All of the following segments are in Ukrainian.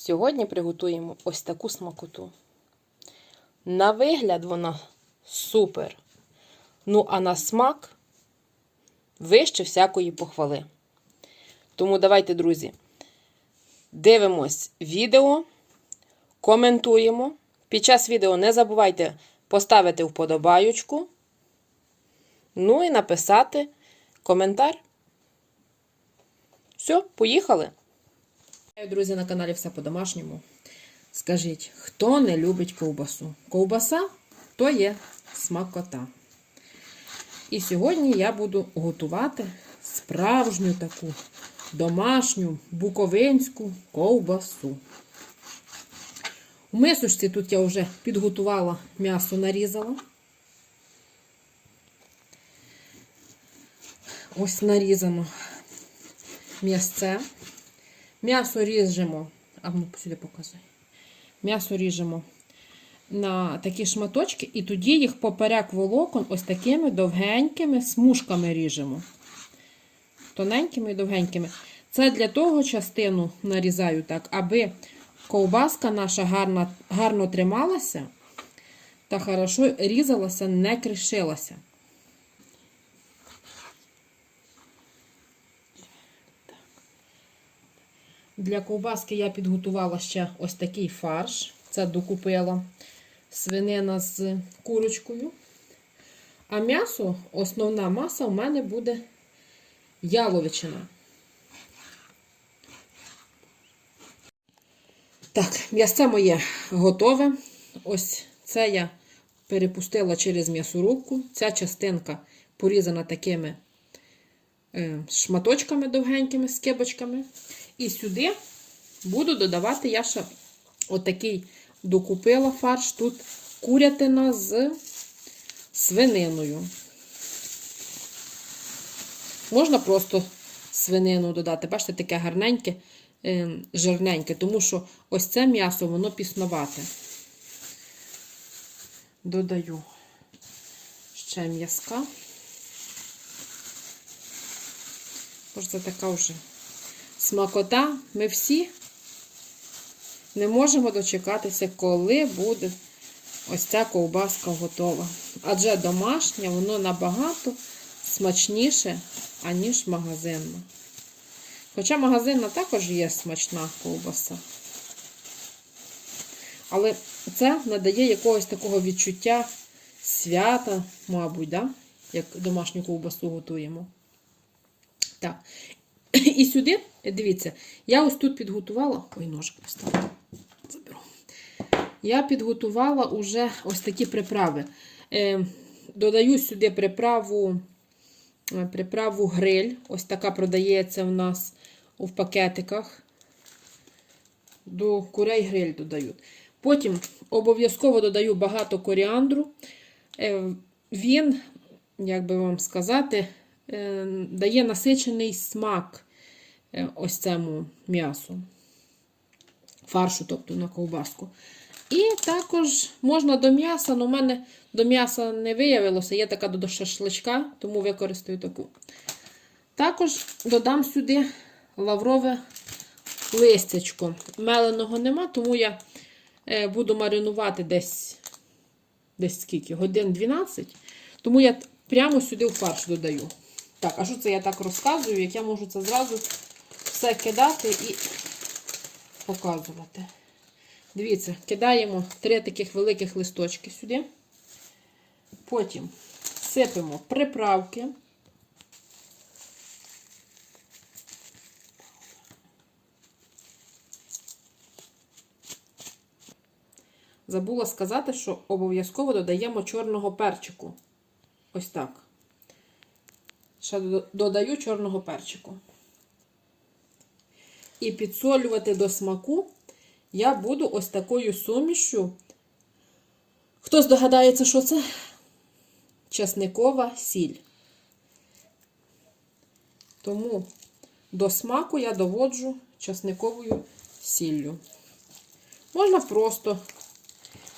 Сьогодні приготуємо ось таку смакоту. На вигляд вона супер. Ну, а на смак вище всякої похвали. Тому давайте, друзі, дивимось відео, коментуємо. Під час відео не забувайте поставити вподобаючку. Ну і написати коментар. Все, поїхали! Друзі, на каналі все по-домашньому. Скажіть, хто не любить ковбасу? Ковбаса то є смакота. І сьогодні я буду готувати справжню таку домашню буковинську ковбасу. У мисочці тут я вже підготувала м'ясо, нарізала. Ось нарізано м'ясце. М'ясо ріжемо, а ну сюди показуй. М'ясо ріжемо на такі шматочки, і тоді їх поперек волокон ось такими довгенькими смужками ріжемо. Тоненькими і довгенькими. Це для того частину нарізаю так, аби ковбаска наша гарно, гарно трималася та хорошо різалася, не кришилася. Для ковбаски я підготувала ще ось такий фарш. Це докупила свинина з курочкою. А м'ясо, основна маса у мене буде яловичина. Так, м'ясце моє готове. Ось це я перепустила через м'ясорубку. Ця частинка порізана такими е, шматочками довгенькими, скибочками. І сюди буду додавати я ще отакий докупила фарш. Тут курятина з свининою. Можна просто свинину додати. Бачите, таке гарненьке, е, жирненьке, тому що ось це м'ясо, воно пісновате. Додаю ще м'язка. Може, це така вже смакота. Ми всі не можемо дочекатися, коли буде ось ця ковбаска готова. Адже домашнє, воно набагато смачніше, аніж магазинна. Хоча магазинна також є смачна ковбаса. Але це надає якогось такого відчуття свята, мабуть, да? як домашню ковбасу готуємо. Так. І сюди, дивіться, я ось тут підготувала. Ой, ножик поставила. Заберу. Я підготувала уже ось такі приправи. Е, Додаю сюди приправу, е, приправу гриль. Ось така продається в нас в пакетиках. До курей гриль додають. Потім обов'язково додаю багато коріандру. Е, Він, як би вам сказати, дає насичений смак е, ось цьому м'ясу. Фаршу, тобто на ковбаску. І також можна до м'яса, але в мене до м'яса не виявилося, є така до шашличка, тому використаю таку. Також додам сюди лаврове листячко. Меленого нема, тому я е, буду маринувати десь десь скільки? Годин 12. Тому я прямо сюди в фарш додаю. Так, а що це я так розказую, як я можу це зразу все кидати і показувати. Дивіться, кидаємо три таких великих листочки сюди. Потім сипемо приправки. Забула сказати, що обов'язково додаємо чорного перчику. Ось так. Ще додаю чорного перчику. І підсолювати до смаку я буду ось такою сумішю. Хто здогадається, що це? Часникова сіль. Тому до смаку я доводжу часниковою сіллю. Можна просто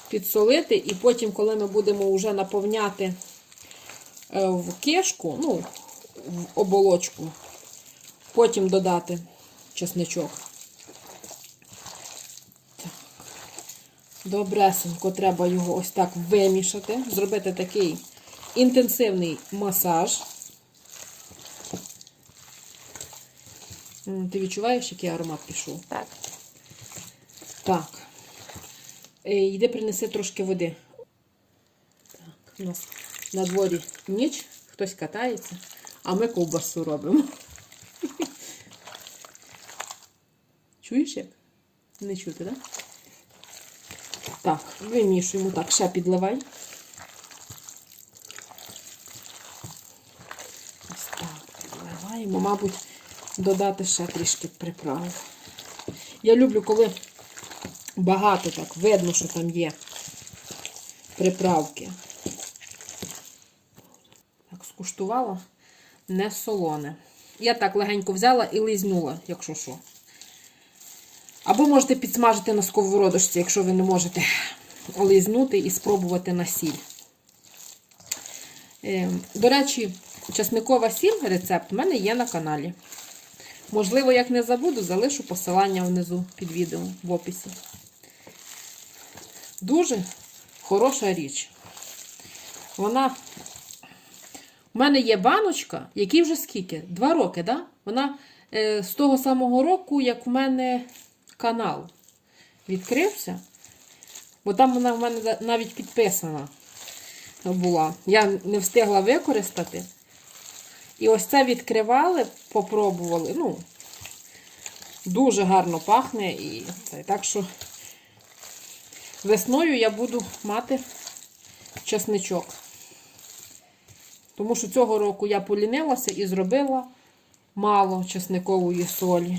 підсолити, і потім, коли ми будемо вже наповняти в кишку, ну, в оболочку, потім додати чесничок. Добресенько треба його ось так вимішати, зробити такий інтенсивний масаж. Ти відчуваєш, який аромат пішов? Так. Так. Е, Йди принеси трошки води. Так, у нас на дворі ніч, хтось катається, а ми ковбасу робимо. Чуєш як? Не чути, так? Так, вимішуємо. Так, ще підливай. Ось так, підливаємо. Мабуть, додати ще трішки приправ. Я люблю, коли багато так видно, що там є приправки. Так, скуштувала не солоне. Я так легенько взяла і лизнула, якщо що. Або можете підсмажити на сковородочці, якщо ви не можете лизнути і спробувати на сіль. Е, До речі, часникова сіль рецепт в мене є на каналі. Можливо, як не забуду, залишу посилання внизу під відео в описі. Дуже хороша річ. Вона. У мене є баночка, якій вже скільки? Два роки, да? Вона е, з того самого року, як в мене канал відкрився. Бо там вона в мене навіть підписана була. Я не встигла використати. І ось це відкривали, попробували. Ну, дуже гарно пахне. І. Так що весною я буду мати чесничок. Тому що цього року я полінилася і зробила мало чесникової солі.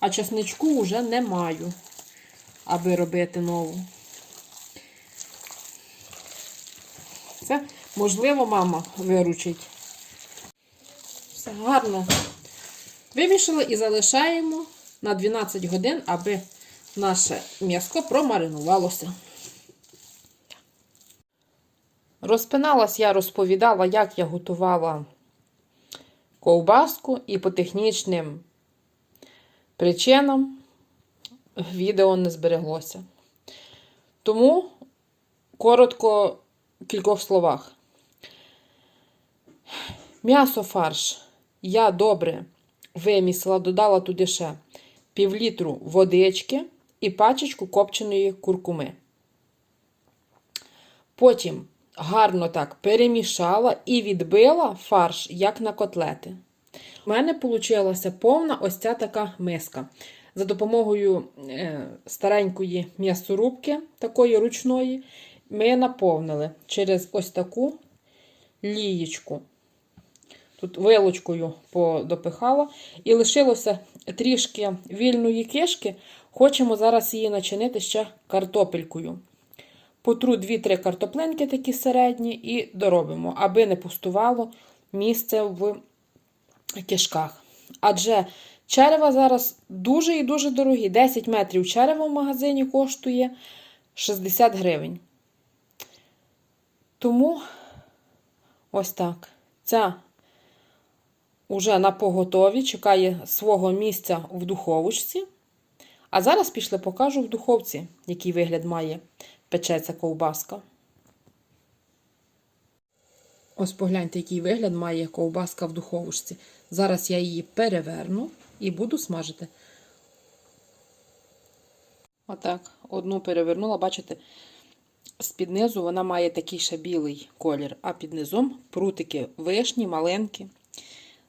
А чесничку вже не маю, аби робити нову. Це, можливо, мама виручить. Все гарно вимішали і залишаємо на 12 годин, аби наше м'яско промаринувалося. Розпиналась я, розповідала, як я готувала ковбаску, і по технічним причинам відео не збереглося. Тому коротко в кількох словах. М'ясо фарш я добре вимісила, додала туди ще півлітру водички і пачечку копченої куркуми. Потім гарно так перемішала і відбила фарш, як на котлети. У мене вийшла повна ось ця така миска. За допомогою е, старенької м'ясорубки, такої ручної, ми наповнили через ось таку лієчку. Тут вилочкою подопихала. І лишилося трішки вільної кишки. Хочемо зараз її начинити ще картопелькою. Потру 2-3 картоплинки такі середні і доробимо, аби не пустувало місце в кишках. Адже черева зараз дуже і дуже дорогі. 10 метрів черева в магазині коштує 60 гривень. Тому ось так. Ця уже на поготові, чекає свого місця в духовочці. А зараз пішли покажу в духовці, який вигляд має печеться ковбаска. Ось погляньте, який вигляд має ковбаска в духовочці. Зараз я її переверну і буду смажити. Отак, одну перевернула, бачите, з-під низу вона має такий ще білий колір, а під низом прутики вишні, маленькі.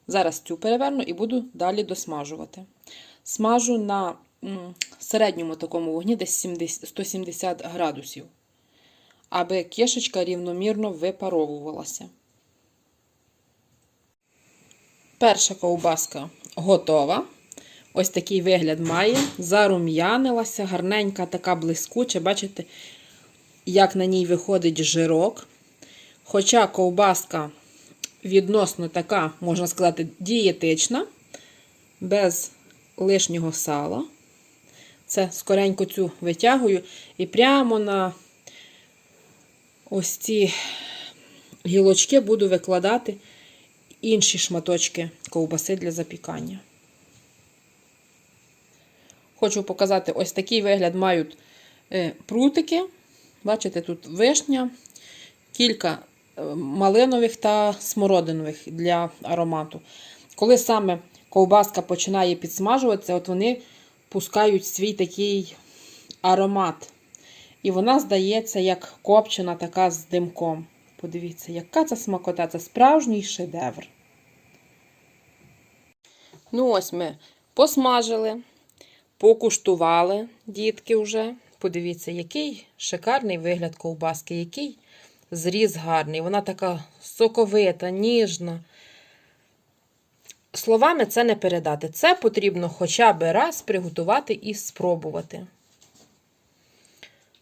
Зараз цю переверну і буду далі досмажувати. Смажу на середньому такому вогні десь 70, 170 градусів, аби кишечка рівномірно випаровувалася. Перша ковбаска готова. Ось такий вигляд має. Зарум'янилася, гарненька, така блискуча. Бачите, як на ній виходить жирок. Хоча ковбаска відносно така, можна сказати, дієтична, без лишнього сала. Це скоренько цю витягую і прямо на ось ці гілочки буду викладати інші шматочки ковбаси для запікання. Хочу показати, ось такий вигляд мають е, прутики. Бачите, тут вишня, кілька е, малинових та смородинових для аромату. Коли саме ковбаска починає підсмажуватися, от вони пускають свій такий аромат. І вона здається, як копчена, така з димком. Подивіться, яка це смакота, це справжній шедевр. Ну, ось ми посмажили, покуштували дітки вже. Подивіться, який шикарний вигляд ковбаски, який зріз гарний. Вона така соковита, ніжна. Словами це не передати. Це потрібно хоча б раз приготувати і спробувати.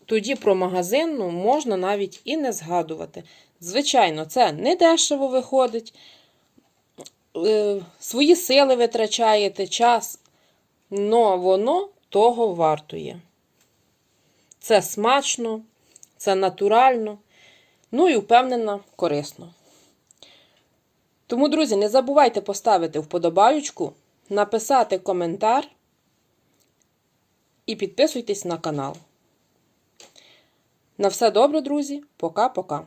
Тоді про магазинну можна навіть і не згадувати. Звичайно, це не дешево виходить. Е, Свої сили витрачаєте, час, але воно того вартує. Це смачно, це натурально, ну і впевнена, корисно. Тому, друзі, не забувайте поставити вподобаючку, написати коментар і підписуйтесь на канал. На все добре, друзі. Пока-пока.